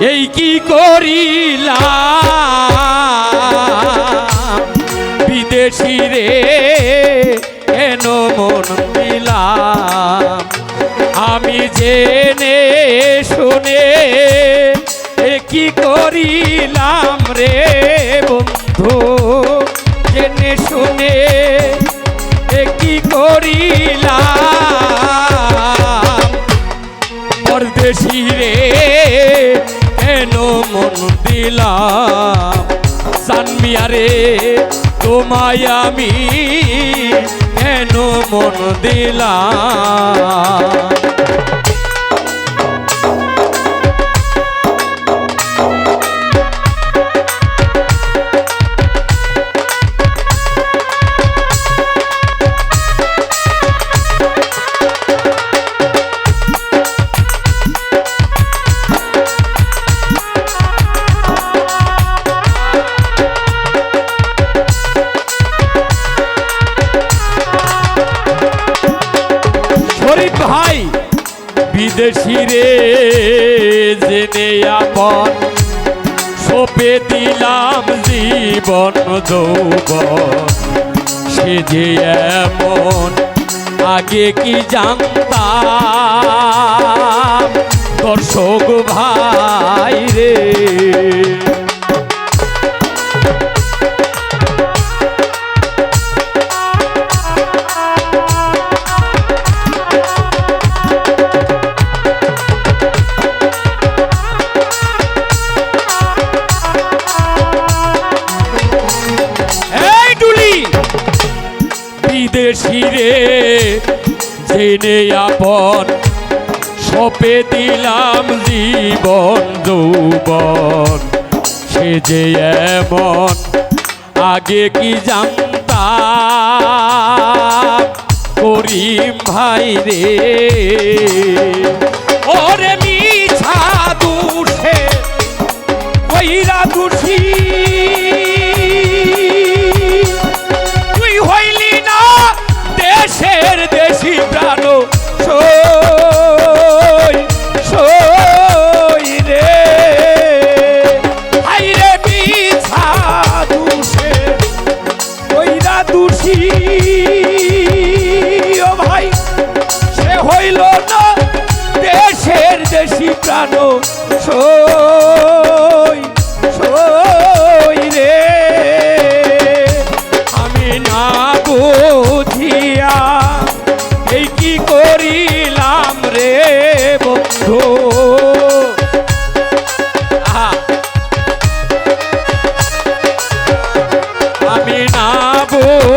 এই কি করিলা বিদেশি রে, কেন মন দিলাম? আমি জেনে শুনে এ কি করিলাম রে বন্ধু? জেনে শুনে এ কি করিলাম? পরদেশি রে কেন মন দিলাম? সানমিয়ারে তোমায় আমি কেন মন দিলাম? ভাই বিদেশি রে, জেনে আপন। সোপে দিলাম জীবন যৌব সে যে এমন, আগে কি জানতাম? বিদেশি রে জেনে আপন, সপে দিলাম জীবন, যৌবন। সে যে এমন, আগে কি জানতাম? করিম ভাই রে। ওরে মিছা দুষে, কইরা দুষি। দেশের দেশি প্রাণ। সই সই রে। হাই রে মিছা দুষে, কইরা দুষি। ও ভাই, সে হইল না দেশের দেশি প্রাণ। সই সই করিলাম রে বন্ধু। আমি না বুঝিয়া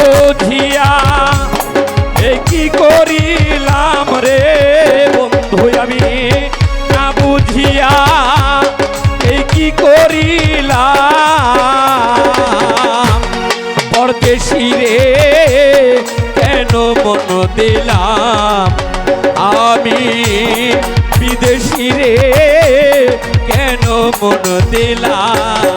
মন দিলাম। আমি বিদেশি রে কেন মন দিলাম?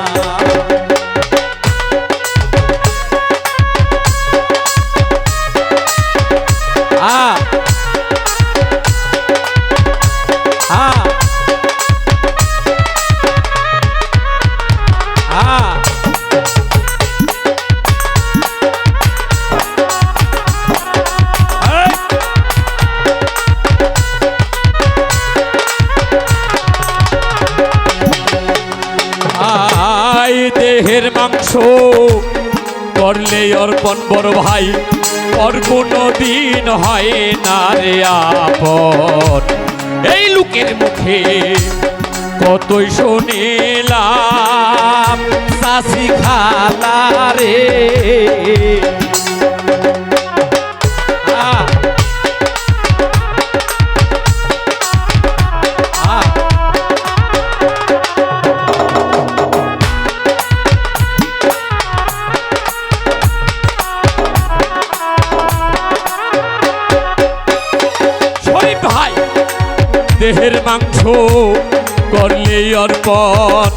দেহের মাংস। করলে অর্পণ বড় ভাই ওর কোনো দিন হয় না রে আপন। এই লোকের মুখে কতই শুনিলাম চাষি খালা রে। দেহের মাংস করলে অর্পণ।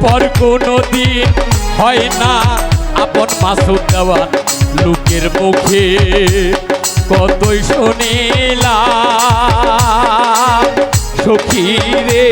পর কোনো দিন হয় না আপন মাসুদ দেওয়ান লোকের মুখে। কতই শুনিলাম, সখী রে।